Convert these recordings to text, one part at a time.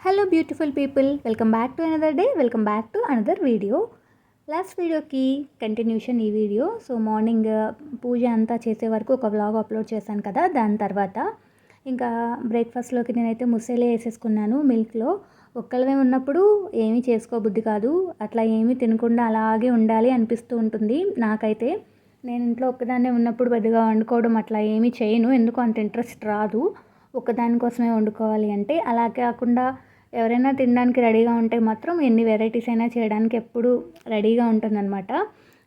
Hello beautiful people welcome back to another day welcome back to another video last వీడియోకి continuation ఈ video so morning puja అంతా చేసే వరకు ఒక వ్లాగ్ అప్లోడ్ చేశాను కదా. దాని తర్వాత ఇంకా బ్రేక్ఫాస్ట్లోకి నేనైతే ముసలే వేసేసుకున్నాను మిల్క్లో ఒక్కళ్ళమే ఉన్నప్పుడు ఏమీ చేసుకోబుద్ధి కాదు. అట్లా ఏమీ తినకుండా అలాగే ఉండాలి అనిపిస్తూ ఉంటుంది. నాకైతే నేను ఇంట్లో ఒక్కదాన్నే ఉన్నప్పుడు పెద్దగా వండుకోవడం అట్లా ఏమీ చేయను. ఎందుకు అంత ఇంట్రెస్ట్ రాదు. ఒక్కదానికోసమే వండుకోవాలి అంటే. అలా కాకుండా ఎవరైనా తినడానికి రెడీగా ఉంటే మాత్రం ఎన్ని వెరైటీస్ అయినా చేయడానికి ఎప్పుడు రెడీగా ఉంటుందన్నమాట.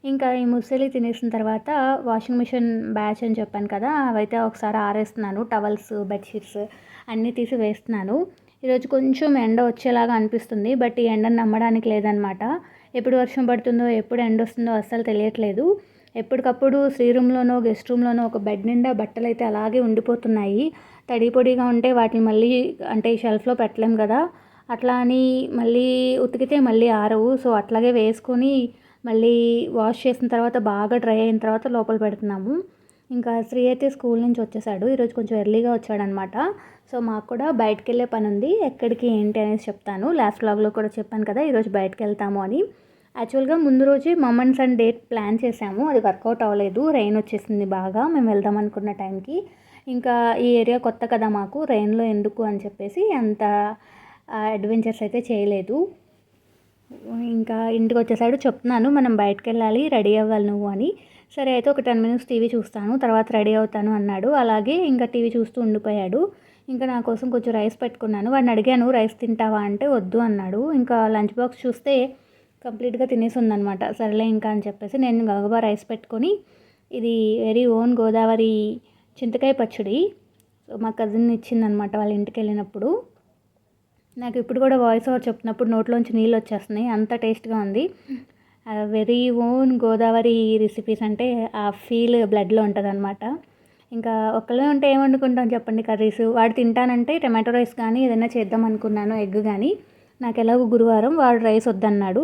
ఇంకా ఈ ముసలి తినేసిన తర్వాత వాషింగ్ మిషన్ బ్యాచ్ అని చెప్పాను కదా అవైతే ఒకసారి ఆరేస్తున్నాను. టవల్స్ బెడ్షీట్స్ అన్నీ తీసి వేస్తున్నాను. ఈరోజు కొంచెం ఎండ వచ్చేలాగా అనిపిస్తుంది బట్ ఈ ఎండను నమ్మడానికి లేదనమాట ఎప్పుడు వర్షం పడుతుందో ఎప్పుడు ఎండ వస్తుందో అస్సలు తెలియట్లేదు. ఎప్పటికప్పుడు శ్రీ రూమ్లోనో గెస్ట్ రూమ్లోనో ఒక బెడ్ నిండా బట్టలు అయితే అలాగే ఉండిపోతున్నాయి. తడి పొడిగా ఉంటే వాటిని మళ్ళీ అంటే షెల్ఫ్లో పెట్టలేం కదా. అట్లా అని మళ్ళీ ఉతికితే మళ్ళీ ఆరవు. సో అట్లాగే వేసుకొని మళ్ళీ వాష్ చేసిన తర్వాత బాగా డ్రై అయిన తర్వాత లోపల పెడుతున్నాము. ఇంకా శ్రీ అయితే స్కూల్ నుంచి వచ్చేసాడు. ఈరోజు కొంచెం ఎర్లీగా వచ్చాడనమాట. సో మాకు కూడా బయటకు వెళ్ళే పని ఉంది ఎక్కడికి ఏంటి అనేసి చెప్తాను. లాస్ట్ వ్లాగ్లో కూడా చెప్పాను కదా ఈరోజు బయటకు వెళ్తాము అని. యాక్చువల్గా ముందు రోజే మమ్మన్స్ అండ్ డేట్ ప్లాన్ చేసాము అది వర్కౌట్ అవ్వలేదు. రెయిన్ వచ్చేసింది బాగా. మేము వెళ్దాం అనుకున్న టైంకి ఇంకా ఈ ఏరియా కొత్త కదా మాకు రైన్లో ఎందుకు అని చెప్పేసి అంత అడ్వెంచర్స్ అయితే చేయలేదు. ఇంకా ఇంటికి వచ్చేసాడు చెప్తున్నాను మనం బయటకు వెళ్ళాలి రెడీ అవ్వాలి నువ్వు అని. సరే అయితే ఒక టెన్ మినిట్స్ టీవీ చూస్తాను తర్వాత రెడీ అవుతాను అన్నాడు. అలాగే ఇంకా టీవీ చూస్తూ ఉండిపోయాడు. ఇంకా నా కోసం కొంచెం రైస్ పెట్టుకున్నాను. వాడిని అడిగాను రైస్ తింటావా అంటే వద్దు అన్నాడు. ఇంకా లంచ్ బాక్స్ చూస్తే కంప్లీట్గా తినేసి ఉందనమాట సరేలే ఇంకా అని చెప్పేసి నేను గగబా రైస్ పెట్టుకొని ఇది వెరీ ఓన్ గోదావరి చింతకాయ పచ్చడి. సో మా కజిన్ ఇచ్చిందనమాట వాళ్ళ ఇంటికి వెళ్ళినప్పుడు. నాకు ఇప్పుడు కూడా వాయిస్ ఓవర్ చెప్తున్నప్పుడు నోట్లోంచి నీళ్ళు వచ్చేస్తున్నాయి. అంత టేస్ట్గా ఉంది. వెరీ ఓన్ గోదావరి రెసిపీస్ అంటే ఆ ఫీల్ బ్లడ్లో ఉంటుందన్నమాట. ఇంకా ఒక్కళ్ళే ఉంటే ఏం వండుకుంటాం చెప్పండి కర్రీస్ వాడు తింటానంటే టమాటో రైస్ కానీ ఏదైనా చేద్దాం అనుకున్నాను ఎగ్ కానీ. నాకు ఎలాగో గురువారం వాడు రైస్ వద్దన్నాడు.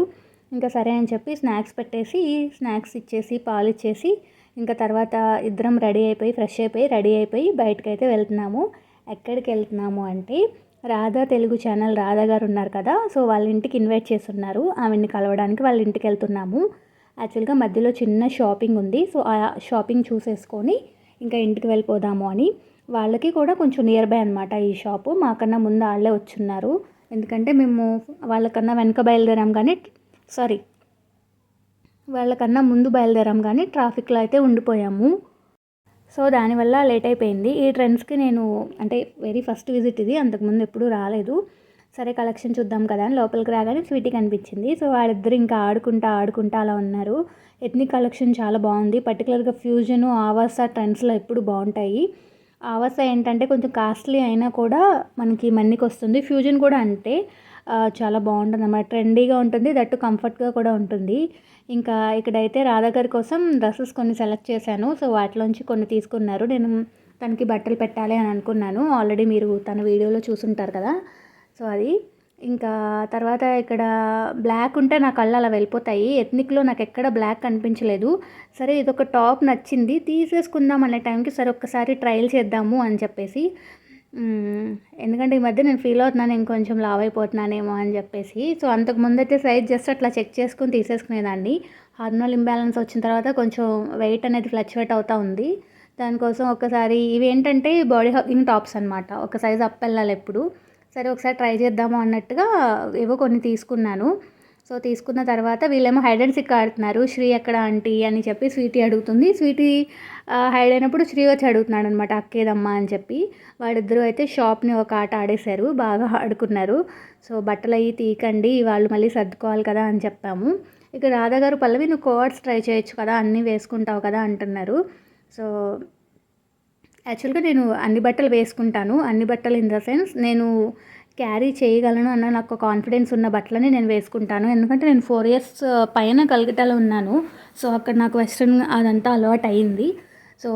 ఇంకా సరే అని చెప్పి స్నాక్స్ పెట్టేసి స్నాక్స్ ఇచ్చేసి పాలు ఇచ్చేసి ఇంకా తర్వాత ఇద్దరం రెడీ అయిపోయి ఫ్రెష్ అయిపోయి రెడీ అయిపోయి బయటకు అయితే వెళ్తున్నాము. ఎక్కడికి వెళ్తున్నాము అంటే రాధా తెలుగు ఛానల్ రాధా గారు ఉన్నారు కదా సో వాళ్ళ ఇంటికి ఇన్వైట్ చేస్తున్నారు. ఆమెని కలవడానికి వాళ్ళ ఇంటికి వెళ్తున్నాము. యాక్చువల్గా మధ్యలో చిన్న షాపింగ్ ఉంది సో ఆ షాపింగ్ చూసేసుకొని ఇంకా ఇంటికి వెళ్ళిపోదాము అని. వాళ్ళకి కూడా కొంచెం నియర్ బై అనమాట ఈ షాపు. మాకన్నా ముందు వాళ్ళే వచ్చున్నారు. ఎందుకంటే మేము వాళ్ళకన్నా వెనక బయలుదేరాం కానీ సారీ వాళ్ళకన్నా ముందు బయలుదేరాం కానీ ట్రాఫిక్లో అయితే ఉండిపోయాము. సో దానివల్ల లేట్ అయిపోయింది. ఈ ట్రెండ్స్కి నేను అంటే వెరీ ఫస్ట్ విజిట్ ఇది. అంతకుముందు ఎప్పుడూ రాలేదు. సరే కలెక్షన్ చూద్దాం కదా అని లోపలికి రాగానే స్వీటీ కనిపించింది. సో వాళ్ళిద్దరు ఇంకా ఆడుకుంటా ఆడుకుంటా అలా ఉన్నారు. ఎథ్నిక్ కలెక్షన్ చాలా బాగుంది. పర్టికులర్గా ఫ్యూజన్ ఆవాస ట్రెండ్స్లో ఎప్పుడు బాగుంటాయి. ఆవాస ఏంటంటే కొంచెం కాస్ట్లీ అయినా కూడా మనకి మన్నికి వస్తుంది. ఫ్యూజన్ కూడా అంటే చాలా బాగుంటుంది అన్నమాట. ట్రెండీగా ఉంటుంది దట్టు కంఫర్ట్గా కూడా ఉంటుంది. ఇంకా ఇక్కడైతే రాధా గారి కోసం డ్రెస్సెస్ కొన్ని సెలెక్ట్ చేశాను. సో వాటిలోంచి కొన్ని తీసుకున్నారు. నేను తనకి బట్టలు పెట్టాలి అని అనుకున్నాను. ఆల్రెడీ మీరు తన వీడియోలో చూసుంటారు కదా. సో అది ఇంకా తర్వాత ఇక్కడ బ్లాక్ ఉంటే నా కళ్ళు అలా వెళ్ళిపోతాయి. ఎత్నిక్లో నాకు ఎక్కడ బ్లాక్ కనిపించలేదు సరే ఇదొక టాప్ నచ్చింది. తీసేసుకుందాం అనే టైంకి సరే ఒక్కసారి ట్రయల్ చేద్దాము అని చెప్పేసి. ఎందుకంటే ఈ మధ్య నేను ఫీల్ అవుతున్నాను ఇంకొంచెం లావ్ అయిపోతున్నానేమో అని చెప్పేసి. సో అంతకు అయితే సైజ్ జస్ట్ అట్లా చెక్ చేసుకుని తీసేసుకునేదాన్ని. హార్మోనల్ ఇంబ్యాలెన్స్ వచ్చిన తర్వాత కొంచెం వెయిట్ అనేది ఫ్లక్చువేట్ అవుతూ ఉంది. దానికోసం ఒకసారి ఇవి ఏంటంటే బాడీ హగ్గింగ్ టాప్స్ అనమాట ఒక సైజ్ అప్ వెళ్ళాలి ఎప్పుడు. సరే ఒకసారి ట్రై చేద్దాము అన్నట్టుగా ఏవో కొన్ని తీసుకున్నాను. సో తీసుకున్న తర్వాత వీళ్ళేమో హైడ్ అండ్ సిక్ ఆడుతున్నారు. శ్రీ ఎక్కడ ఆంటీ అని చెప్పి స్వీటీ అడుగుతుంది. స్వీటీ హైడ్ అయినప్పుడు శ్రీ వచ్చి అడుగుతున్నాడు అనమాట అక్కేదమ్మా అని చెప్పి. వాడిద్దరూ అయితే షాప్ని ఒక ఆట ఆడేశారు బాగా ఆడుకున్నారు. సో బట్టలు అవి తీకండి వాళ్ళు మళ్ళీ సర్దుకోవాలి కదా అని చెప్పాము. ఇక రాధా గారు పల్లవి నువ్వు కోవర్డ్స్ ట్రై చేయొచ్చు కదా అన్నీ వేసుకుంటావు కదా అంటున్నారు. సో యాక్చువల్గా నేను అన్ని బట్టలు వేసుకుంటాను. అన్ని బట్టలు ఇన్ ద సెన్స్ నేను క్యారీ చేయగలను అన్న నాకు కాన్ఫిడెన్స్ ఉన్న బట్టలని నేను వేసుకుంటాను. ఎందుకంటే నేను ఫోర్ ఇయర్స్ పైన కలకటాలో ఉన్నాను. సో అక్కడ నాకు వెస్ట్రన్ అదంతా అలవాటు అయింది సో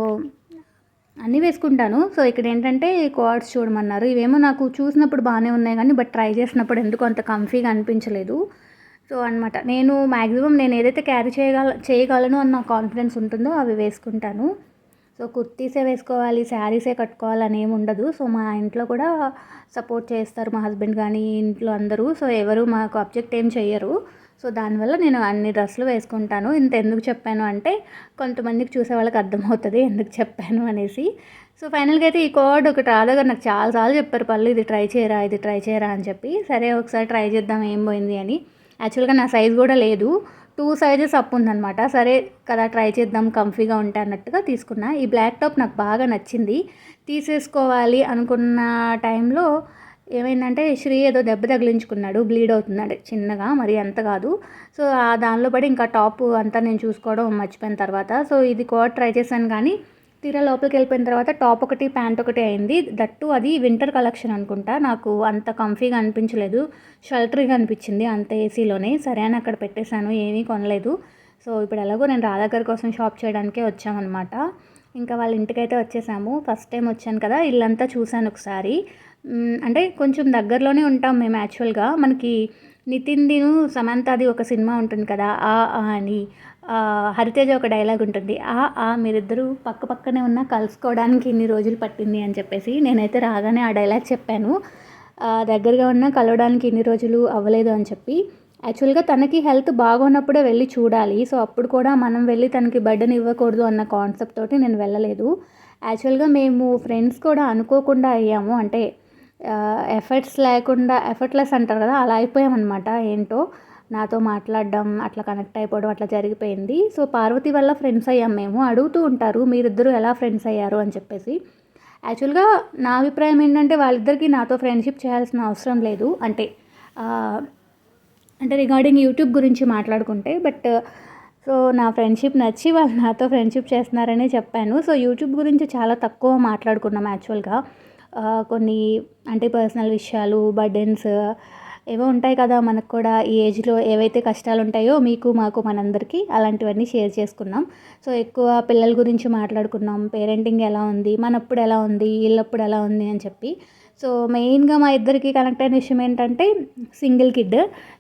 అన్నీ వేసుకుంటాను. సో ఇక్కడ ఏంటంటే కోడ్స్ చూడమన్నారు. ఇవేమో నాకు చూసినప్పుడు బాగానే ఉన్నాయి కానీ బట్ ట్రై చేసినప్పుడు ఎందుకు అంత కంఫీగా అనిపించలేదు. సో అనమాట నేను మ్యాక్సిమం నేను ఏదైతే క్యారీ చేయగల చేయగలను అన్న కాన్ఫిడెన్స్ ఉంటుందో అవి వేసుకుంటాను. సో కుర్తీసే వేసుకోవాలి శారీసే కట్టుకోవాలి అని ఏమి ఉండదు. సో మా ఇంట్లో కూడా సపోర్ట్ చేస్తారు మా హస్బెండ్ కానీ ఇంట్లో అందరూ. సో ఎవరు మాకు అబ్జెక్ట్ ఏం చెయ్యరు. సో దానివల్ల నేను అన్ని డ్రెస్సులు వేసుకుంటాను. ఇంత ఎందుకు చెప్పాను అంటే కొంతమందికి చూసే వాళ్ళకి అర్థమవుతుంది ఎందుకు చెప్పాను అనేసి. సో ఫైనల్గా అయితే ఈ కోడ్ ఒకటి రాదు నాకు చాలాసార్లు చెప్పారు పళ్ళు ఇది ట్రై చేయరా ఇది ట్రై చేయరా అని చెప్పి. సరే ఒకసారి ట్రై చేద్దాం ఏం పోయింది అని. యాక్చువల్గా నా సైజ్ కూడా లేదు. టూ సైజెస్ అప్ ఉందనమాట సరే కదా ట్రై చేద్దాం కంఫీగా ఉంటే అన్నట్టుగా తీసుకున్నా. ఈ బ్లాక్ టాప్ నాకు బాగా నచ్చింది. తీసేసుకోవాలి అనుకున్న టైంలో ఏమైందంటే శ్రీ ఏదో దెబ్బ తగిలించుకున్నాడు బ్లీడ్ అవుతున్నాడు. చిన్నగా మరి అంత కాదు. సో దానిలో పడి ఇంకా టాప్ అంతా నేను చూసుకోవడం మర్చిపోయిన తర్వాత. సో ఇది కూడా ట్రై చేశాను కానీ తీరా లోపలికి వెళ్ళిపోయిన తర్వాత టాప్ ఒకటి ప్యాంట్ ఒకటి అయింది. దట్టు అది వింటర్ కలెక్షన్ అనుకుంటా. నాకు అంత కంఫీగా అనిపించలేదు. షెల్టర్గా అనిపించింది అంత ఏసీలోనే సరే అని అక్కడ పెట్టేశాను. ఏమీ కొనలేదు. సో ఇప్పుడు ఎలాగో నేను రాధాగర్ కోసం షాప్ చేయడానికే వచ్చామన్నమాట. ఇంకా వాళ్ళ ఇంటికైతే వచ్చేసాము. ఫస్ట్ టైం వచ్చాను కదా. ఇల్లంతా చూశాను ఒకసారి. అంటే కొంచెం దగ్గరలోనే ఉంటాం మేము యాక్చువల్గా మనకి నితిన్దిను సమంతాది ఒక సినిమా ఉంటుంది కదా. ఆ అని. హరితేజ ఒక డైలాగ్ ఉంటుంది. ఆ ఆ మీరిద్దరూ పక్క పక్కనే ఉన్న కలుసుకోవడానికి ఇన్ని రోజులు పట్టింది అని చెప్పేసి నేనైతే రాగానే ఆ డైలాగ్ చెప్పాను. దగ్గరగా ఉన్న కలవడానికి ఇన్ని రోజులు అవ్వలేదు అని చెప్పి. యాక్చువల్గా తనకి హెల్త్ బాగున్నప్పుడే వెళ్ళి చూడాలి. సో అప్పుడు కూడా మనం వెళ్ళి తనకి బర్డన్ ఇవ్వకూడదు అన్న కాన్సెప్ట్ తోటి నేను వెళ్ళలేదు. యాక్చువల్గా మేము ఫ్రెండ్స్ కూడా అనుకోకుండా అయ్యాము. అంటే ఎఫర్ట్స్ లేకుండా ఎఫర్ట్లెస్ అంటారు కదా అలా అయిపోయామన్నమాట. ఏంటో నాతో మాట్లాడడం అట్లా కనెక్ట్ అయిపోవడం అట్లా జరిగిపోయింది. సో పార్వతి వల్ల ఫ్రెండ్స్ అయ్యాం మేము. అడుగుతూ ఉంటారు మీరిద్దరూ ఎలా ఫ్రెండ్స్ అయ్యారు? అని చెప్పేసి. యాక్చువల్గా నా అభిప్రాయం ఏంటంటే వాళ్ళిద్దరికీ నాతో ఫ్రెండ్షిప్ చేయాల్సిన అవసరం లేదు. అంటే అంటే రిగార్డింగ్ యూట్యూబ్ గురించి మాట్లాడుకుంటే బట్ సో నా ఫ్రెండ్షిప్ నచ్చి వాళ్ళు నాతో ఫ్రెండ్షిప్ చేస్తున్నారని చెప్పాను. సో యూట్యూబ్ గురించి చాలా తక్కువ మాట్లాడుకున్నాం యాక్చువల్గా కొన్ని అంటే పర్సనల్ విషయాలు బర్డెన్స్ ఏవో ఉంటాయి కదా మనకు కూడా ఈ ఏజ్లో ఏవైతే కష్టాలు ఉంటాయో మీకు మాకు మనందరికీ అలాంటివన్నీ షేర్ చేసుకున్నాం. సో ఎక్కువ పిల్లల గురించి మాట్లాడుకున్నాం. పేరెంటింగ్ ఎలా ఉంది? మనప్పుడు ఎలా ఉంది? వీళ్ళప్పుడు ఎలా ఉంది? అని చెప్పి. సో మెయిన్గా మా ఇద్దరికి కనెక్ట్ అయిన విషయం ఏంటంటే single kid.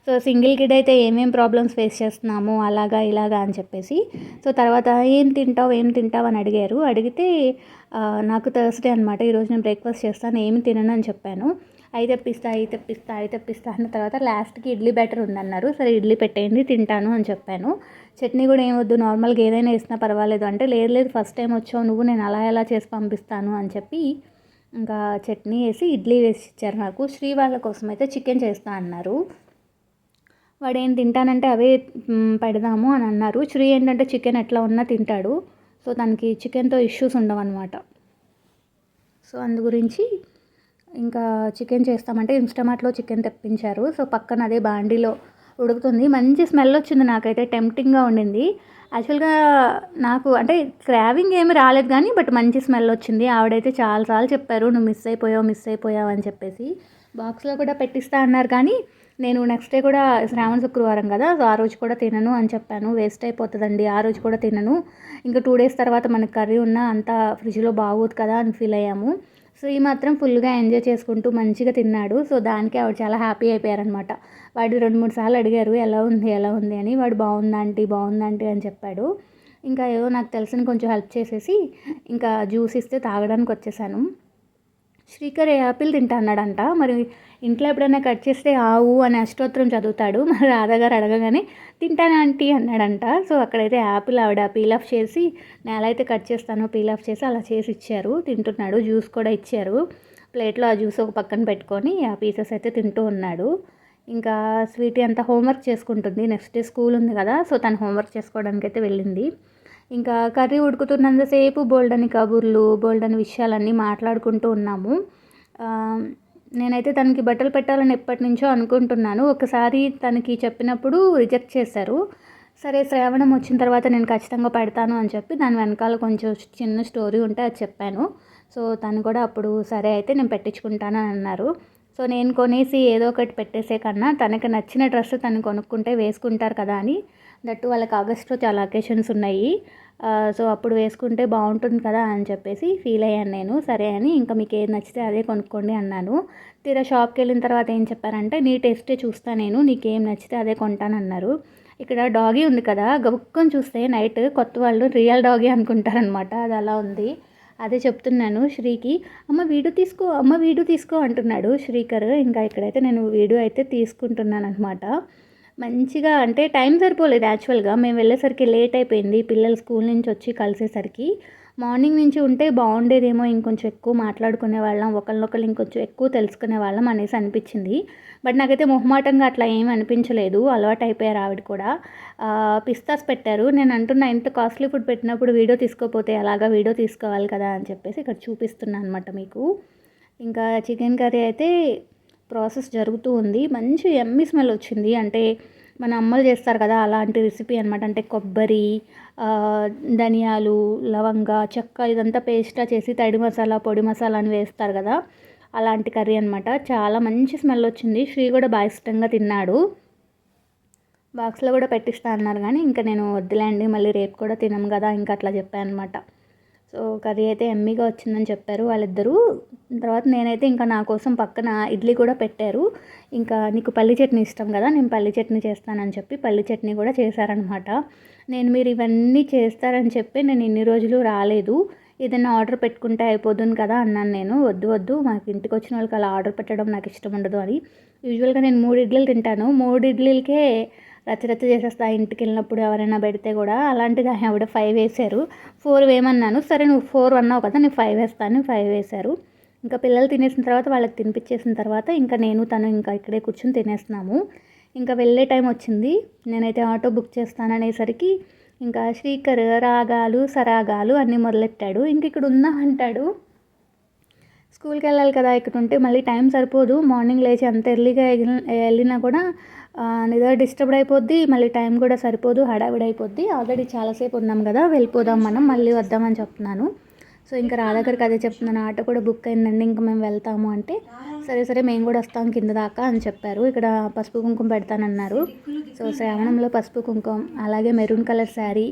So single kid అయితే ఏమేం ప్రాబ్లమ్స్ ఫేస్ చేస్తున్నాము? అలాగా ఇలాగా అని చెప్పేసి. సో తర్వాత ఏం తింటావు? ఏం తింటావు? అని అడిగారు. అడిగితే నాకు థర్స్డే అనమాట ఈరోజు నేను బ్రేక్ఫాస్ట్ చేస్తాను. ఏమి తినను? అని చెప్పాను. అవి తెప్పిస్తా అవి తెప్పిస్తా అవి తెప్పిస్తా అన్న తర్వాత లాస్ట్కి ఇడ్లీ బెటర్ ఉందన్నారు. సరే ఇడ్లీ పెట్టేయండి తింటాను అని చెప్పాను. చట్నీ కూడా ఏమొద్దు నార్మల్గా ఏదైనా వేసినా పర్వాలేదు. అంటే లేదు లేదు ఫస్ట్ టైం వచ్చావు నువ్వు నేను అలా ఎలా చేసి పంపిస్తాను అని చెప్పి ఇంకా చట్నీ వేసి ఇడ్లీ వేసి ఇచ్చారు నాకు. శ్రీ వాళ్ళ కోసం అయితే చికెన్ చేస్తా అన్నారు. వాడు ఏం తింటానంటే అవే పెడదాము అని అన్నారు. శ్రీ ఏంటంటే చికెన్ ఎట్లా ఉన్నా తింటాడు. సో తనకి చికెన్తో ఇష్యూస్ ఉండవు అనమాట సో అందు గురించి ఇంకా చికెన్ చేస్తామంటే ఇన్స్టామార్ట్లో చికెన్ తెప్పించారు. సో పక్కన అదే బాండీలో ఉడుకుతుంది. మంచి స్మెల్ వచ్చింది నాకైతే. టెంప్టింగ్గా ఉండింది. యాక్చువల్గా నాకు అంటే క్రావింగ్ ఏమి రాలేదు కానీ బట్ మంచి స్మెల్ వచ్చింది. ఆవిడైతే చాలాసార్లు చెప్పారు నువ్వు మిస్ అయిపోయావు మిస్ అయిపోయావు అని చెప్పేసి. బాక్స్లో కూడా పెట్టిస్తా అన్నారు కానీ నేను నెక్స్ట్ డే కూడా శ్రావణ శుక్రవారం కదా సో ఆ రోజు కూడా తినను అని చెప్పాను. వేస్ట్ అయిపోతుందండి. ఆ రోజు కూడా తినను. ఇంకా టూ డేస్ తర్వాత మనకు కర్రీ ఉన్నా అంతా ఫ్రిడ్జ్లో బాగోదు కదా అని ఫీల్ అయ్యాము. సో ఈ మాత్రం ఫుల్గా ఎంజాయ్ చేసుకుంటూ మంచిగా తిన్నాడు. సో దానికి ఆవిడ చాలా హ్యాపీ అయిపోయారనమాట వాడు రెండు మూడు సార్లు అడిగారు ఎలా ఉంది ఎలా ఉంది? అని. వాడు బాగుందంటీ బాగుందంటీ అని చెప్పాడు. ఇంకా ఏదో నాకు తెలిసిన కొంచెం హెల్ప్ చేసేసి ఇంకా జ్యూస్ ఇస్తే తాగడానికి వచ్చేసాను. శ్రీకర్ యాపిల్ తింటా అన్నాడంట. మరి ఇంట్లో ఎప్పుడైనా కట్ చేస్తే ఆవు అని అష్టోత్తరం చదువుతాడు. మరి రాధాగారు అడగగానే తింటాను ఆంటీ అన్నాడంట. సో అక్కడైతే యాపిల్ ఆవిడ పీల్ ఆఫ్ చేసి నేల అయితే కట్ చేస్తాను పీల్ ఆఫ్ చేసి అలా చేసి ఇచ్చారు. తింటున్నాడు జ్యూస్ కూడా ఇచ్చారు. ప్లేట్లో ఆ జ్యూస్ ఒక పక్కన పెట్టుకొని ఆ పీసెస్ అయితే తింటూ ఉన్నాడు. ఇంకా స్వీటీ అంతా హోంవర్క్ చేసుకుంటుంది. నెక్స్ట్ డే స్కూల్ ఉంది కదా సో తను హోంవర్క్ చేసుకోవడానికి అయితే వెళ్ళింది. ఇంకా కర్రీ ఉడుకుతున్నంతసేపు బోల్డని కబుర్లు బోల్డని విషయాలన్నీ మాట్లాడుకుంటూ ఉన్నాము. నేనైతే తనకి బట్టలు పెట్టాలని ఎప్పటి నుంచో అనుకుంటున్నాను. ఒకసారి తనకి చెప్పినప్పుడు రిజెక్ట్ చేశారు. సరే శ్రావణం వచ్చిన తర్వాత నేను ఖచ్చితంగా పెడతాను అని చెప్పి దాని వెనకాల కొంచెం చిన్న స్టోరీ ఉంటే అది చెప్పాను. సో తను కూడా అప్పుడు సరే అయితే నేను పెట్టించుకుంటాను అని అన్నారు. సో నేను కొనేసి ఏదో ఒకటి పెట్టేసే కన్నా తనకి నచ్చిన డ్రెస్ తను కొనుక్కుంటే వేసుకుంటారు కదా అని దట్టు వాళ్ళకి ఆగస్ట్లో చాలా అకేషన్స్ ఉన్నాయి. సో అప్పుడు వేసుకుంటే బాగుంటుంది కదా అని చెప్పేసి ఫీల్ అయ్యాను నేను. సరే అని ఇంకా మీకు ఏది నచ్చితే అదే కొనుక్కోండి అన్నాను. తీరా షాప్కి వెళ్ళిన తర్వాత ఏం చెప్పారంటే నీ టేస్టే చూస్తా నేను నీకేం నచ్చితే అదే కొంటానన్నారు ఇక్కడ డాగీ ఉంది కదా గబుక్కొని చూస్తే నైట్ కొత్త వాళ్ళు రియల్ డాగీ అనుకుంటారనమాట అది అలా ఉంది. అదే చెప్తున్నాను శ్రీకి. అమ్మ వీడియో తీసుకో అమ్మ వీడియో తీసుకో అంటున్నాడు శ్రీకర్. ఇంకా ఇక్కడైతే నేను వీడియో అయితే తీసుకుంటున్నాను అనమాట మంచిగా అంటే టైం సరిపోలేదు యాక్చువల్గా. మేము వెళ్ళేసరికి లేట్ అయిపోయింది. పిల్లలు స్కూల్ నుంచి వచ్చి కలిసేసరికి మార్నింగ్ నుంచి ఉంటే బాగుండేదేమో ఇంకొంచెం ఎక్కువ మాట్లాడుకునే వాళ్ళం ఒకళ్ళొకళ్ళు ఇంకొంచెం ఎక్కువ తెలుసుకునే వాళ్ళం అనేసి అనిపించింది. బట్ నాకైతే మొహమాటంగా అట్లా ఏమి అనిపించలేదు. అలవాటు అయిపోయారు ఆవిడ కూడా. పిస్తాస్ పెట్టారు. నేను అంటున్నా ఇంత కాస్ట్లీ ఫుడ్ పెట్టినప్పుడు వీడియో తీసుకోపోతే అలాగా వీడియో తీసుకోవాలి కదా అని చెప్పేసి ఇక్కడ చూపిస్తున్నాను అనమాట మీకు. ఇంకా చికెన్ కర్రీ అయితే ప్రాసెస్ జరుగుతూ ఉంది. మంచి ఎమ్మి స్మెల్ వచ్చింది. అంటే మన అమ్మలు చేస్తారు కదా అలాంటి రెసిపీ అనమాట అంటే కొబ్బరి ధనియాలు లవంగ చెక్క ఇదంతా పేస్టా చేసి తడి మసాలా పొడి మసాలా అని వేస్తారు కదా అలాంటి కర్రీ అనమాట చాలా మంచి స్మెల్ వచ్చింది. శ్రీ కూడా బాగా ఇష్టంగా తిన్నాడు. బాక్స్లో కూడా పెట్టిస్తా అన్నారు కానీ ఇంకా నేను వద్దులేండి మళ్ళీ రేపు కూడా తినం కదా ఇంకా అట్లా చెప్పాను అనమాట సో కర్రీ అయితే ఎమ్మీగా వచ్చిందని చెప్పారు వాళ్ళిద్దరూ. తర్వాత నేనైతే ఇంకా నా కోసం పక్కన ఇడ్లీ కూడా పెట్టారు. ఇంకా నీకు పల్లి చట్నీ ఇష్టం కదా నేను పల్లి చట్నీ చేస్తానని చెప్పి పల్లి చట్నీ కూడా చేశారనమాట నేను మీరు ఇవన్నీ చేస్తారని చెప్పి నేను ఇన్ని రోజులు రాలేదు. ఏదైనా ఆర్డర్ పెట్టుకుంటే అయిపోతుంది కదా అన్నాను నేను. వద్దు వద్దు మాకు ఇంటికి వచ్చిన వాళ్ళకి అలా ఆర్డర్ పెట్టడం నాకు ఇష్టం ఉండదు అని. యూజువల్గా నేను మూడు ఇడ్లీలు తింటాను. మూడు ఇడ్లీలకే రచ్చరచ్చ చేసేస్తా ఇంటికి వెళ్ళినప్పుడు ఎవరైనా పెడితే కూడా అలాంటిది ఆవిడ ఫైవ్ వేశారు. ఫోర్ వేయమన్నాను. సరే నువ్వు ఫోర్ అన్నావు కదా నేను ఫైవ్ వేస్తాను ఫైవ్ వేశారు. ఇంకా పిల్లలు తినేసిన తర్వాత వాళ్ళకి తినిపించేసిన తర్వాత ఇంకా నేను తను ఇంకా ఇక్కడే కూర్చొని తినేస్తున్నాము. ఇంకా వెళ్ళే టైం వచ్చింది. నేనైతే ఆటో బుక్ చేస్తాననేసరికి ఇంకా శ్రీకర్ రాగాలు సరాగాలు అన్నీ మొదలెట్టాడు. ఇంక ఇక్కడ ఉన్నా అంటాడు. స్కూల్కి వెళ్ళాలి కదా ఇక్కడ ఉంటే మళ్ళీ టైం సరిపోదు. మార్నింగ్ లేచి అంత ఎర్లీగా వెళ్ళినా కూడా నిద్ర డిస్టర్బ్డ్ అయిపోద్ది మళ్ళీ టైం కూడా సరిపోదు హడావిడి అయిపోద్ది. ఆల్రెడీ చాలాసేపు ఉన్నాం కదా వెళ్ళిపోదాం మనం మళ్ళీ వద్దామని చెప్తున్నాను. సో ఇంకా రాధాకర్కి అదే చెప్తున్నాను ఆటో కూడా బుక్ అయిందండి ఇంకా మేము వెళ్తాము అంటే. సరే సరే మేము కూడా వస్తాం కింద దాకా అని చెప్పారు. ఇక్కడ పసుపు కుంకుమ పెడతానన్నారు. సో శ్రావణంలో పసుపు కుంకుమ అలాగే మెరూన్ కలర్ శారీ.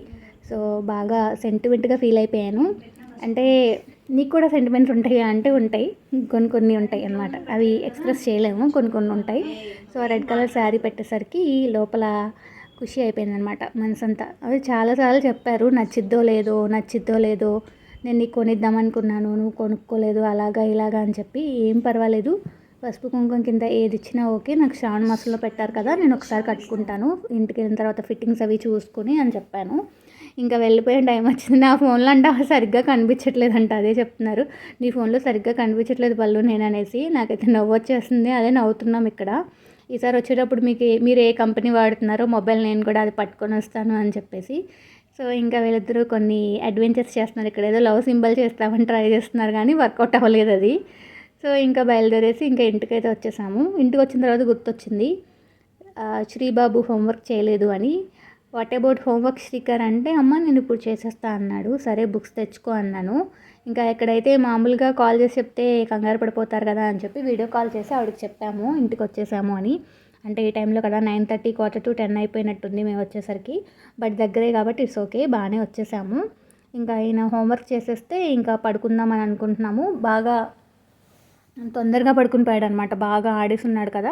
సో బాగా సెంటిమెంట్గా ఫీల్ అయిపోయాను. అంటే నీకు కూడా సెంటిమెంట్స్ ఉంటాయి అంటే ఉంటాయి. కొన్ని కొన్ని ఉంటాయి అన్నమాట. అవి ఎక్స్ప్రెస్ చేయలేము. కొన్ని కొన్ని ఉంటాయి. సో రెడ్ కలర్ శారీ పెట్టేసరికి లోపల ఖుషి అయిపోయిందనమాట మనసంతా. అవి చాలాసార్లు చెప్పారు. నచ్చిద్దో లేదో నచ్చిద్దో లేదో నేను నీకు కొనిద్దాం అనుకున్నాను నువ్వు కొనుక్కోలేదు అలాగా ఇలాగా అని చెప్పి ఏం పర్వాలేదు. పసుపు కుంకుమ కింద ఏది ఇచ్చినా ఓకే. నాకు శ్రావణ మాసంలో పెట్టారు కదా నేను ఒకసారి కట్టుకుంటాను. ఇంటికి వెళ్ళిన తర్వాత ఫిట్టింగ్స్ అవి చూసుకుని అని చెప్పాను. ఇంకా వెళ్ళిపోయే టైం వచ్చింది. నా ఫోన్లో అంటే సరిగ్గా సరిగ్గా కనిపించట్లేదంట. అదే చెప్తున్నారు. నీ ఫోన్లో సరిగ్గా కనిపించట్లేదు పళ్ళు నేను అనేసి. నాకైతే నవ్వు వచ్చేస్తుంది. అదే నవ్వుతున్నాం ఇక్కడ. ఈసారి వచ్చేటప్పుడు మీకు మీరు ఏ కంపెనీ వాడుతున్నారో మొబైల్ నేను కూడా అది పట్టుకొని వస్తాను అని చెప్పేసి. సో ఇంకా వీళ్ళిద్దరూ కొన్ని అడ్వెంచర్స్ చేస్తున్నారు ఇక్కడ. ఏదో లవ్ సింబల్ చేస్తామని ట్రై చేస్తున్నారు కానీ వర్కౌట్ అవ్వలేదు అది. సో ఇంకా బయలుదేరేసి ఇంకా ఇంటికైతే వచ్చేసాము. ఇంటికి వచ్చిన తర్వాత గుర్తొచ్చింది. శ్రీబాబు హోంవర్క్ చేయలేదు అని. వాట్ అబౌట్ హోంవర్క్ స్టిక్కర్ అంటే అమ్మ నేను ఇప్పుడు చేసేస్తా అన్నాడు. సరే బుక్స్ తెచ్చుకో అన్నాను. ఇంకా ఎక్కడైతే మామూలుగా కాల్ చేసి చెప్తే కంగారు పడిపోతారు కదా అని చెప్పి వీడియో కాల్ చేసి ఆవిడకి చెప్పాము. ఇంటికి వచ్చేసాము అని. అంటే ఈ టైంలో కదా nine thirty quarter to ten అయిపోయినట్టుంది మేము వచ్చేసరికి. బట్ దగ్గరే కాబట్టి ఇట్స్ ఓకే బాగానే వచ్చేసాము. ఇంకా ఆయన హోంవర్క్ చేసేస్తే ఇంకా పడుకుందాం అని అనుకుంటున్నాము. బాగా తొందరగా పడుకుని పోయాడు అనమాట బాగా ఆడేసి ఉన్నాడు కదా.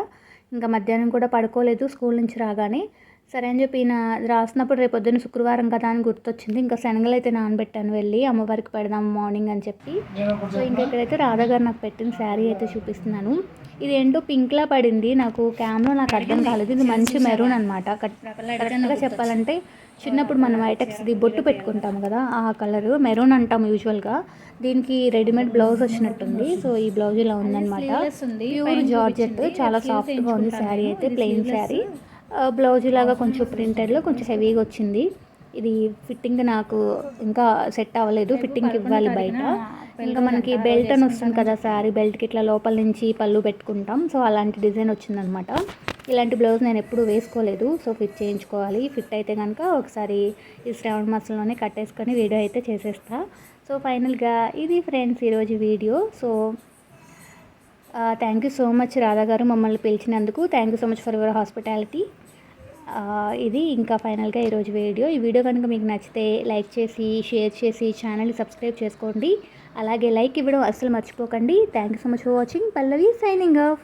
ఇంకా మధ్యాహ్నం కూడా పడుకోలేదు స్కూల్ నుంచి రాగానే. సరే అని చెప్పి ఈయన రాసినప్పుడు రేపు పొద్దున్న శుక్రవారం కదా అని గుర్తొచ్చింది. ఇంకా శనగలు అయితే నానబెట్టాను వెళ్ళి అమ్మవారికి పెడదాం మార్నింగ్ అని చెప్పి. సో ఇంకా ఇక్కడైతే రాధా గారు నాకు పెట్టిన శారీ అయితే చూపిస్తున్నాను. ఇది ఏంటో పింక్లా పడింది. నాకు క్యామ్లో నాకు అర్థం కాలేదు. ఇది మంచి మెరూన్ అనమాట కరెక్ట్గా చెప్పాలంటే చిన్నప్పుడు మనం ఐటెక్స్ది బొట్టు పెట్టుకుంటాం కదా ఆ కలర్ మెరూన్ అంటాం యూజువల్గా దీనికి రెడీమేడ్ బ్లౌజ్ వచ్చినట్టుంది. సో ఈ బ్లౌజ్ ఇలా ఉందన్నమాట. Pure georgette. చాలా సాఫ్ట్గా ఉంది శారీ అయితే ప్లెయిన్ శారీ. బ్లౌజ్ లాగా కొంచెం ప్రింటెడ్లో కొంచెం హెవీగా వచ్చింది. ఇది ఫిట్టింగ్ నాకు ఇంకా సెట్ అవ్వలేదు. ఫిట్టింగ్ ఇవ్వాలి బయట. ఇంకా మనకి బెల్ట్ అని వస్తుంది కదా శారీ బెల్ట్కి ఇట్లా లోపల నుంచి పళ్ళు పెట్టుకుంటాం. సో అలాంటి డిజైన్ వచ్చిందనమాట. ఇలాంటి బ్లౌజ్ నేను ఎప్పుడు వేసుకోలేదు. సో ఫిట్ చేయించుకోవాలి. ఫిట్ అయితే కనుక ఒకసారి ఈ శ్రావణ మాసంలోనే కట్టేసుకొని వీడియో అయితే చేసేస్తా. సో ఫైనల్గా ఇది ఫ్రెండ్స్ ఈరోజు video. So thank you so much Radha garu మమ్మల్ని పిలిచినందుకు. Thank you so much for your hospitality ఇది ఇంకా ఫైనల్గా ఈరోజు వీడియో. ఈ వీడియో కనుక మీకు నచ్చితే లైక్ చేసి షేర్ చేసి ఛానల్ని సబ్స్క్రైబ్ చేసుకోండి. అలాగే లైక్ ఇవ్వడం అస్సలు మర్చిపోకండి. Thank you so much for watching Pallavi signing off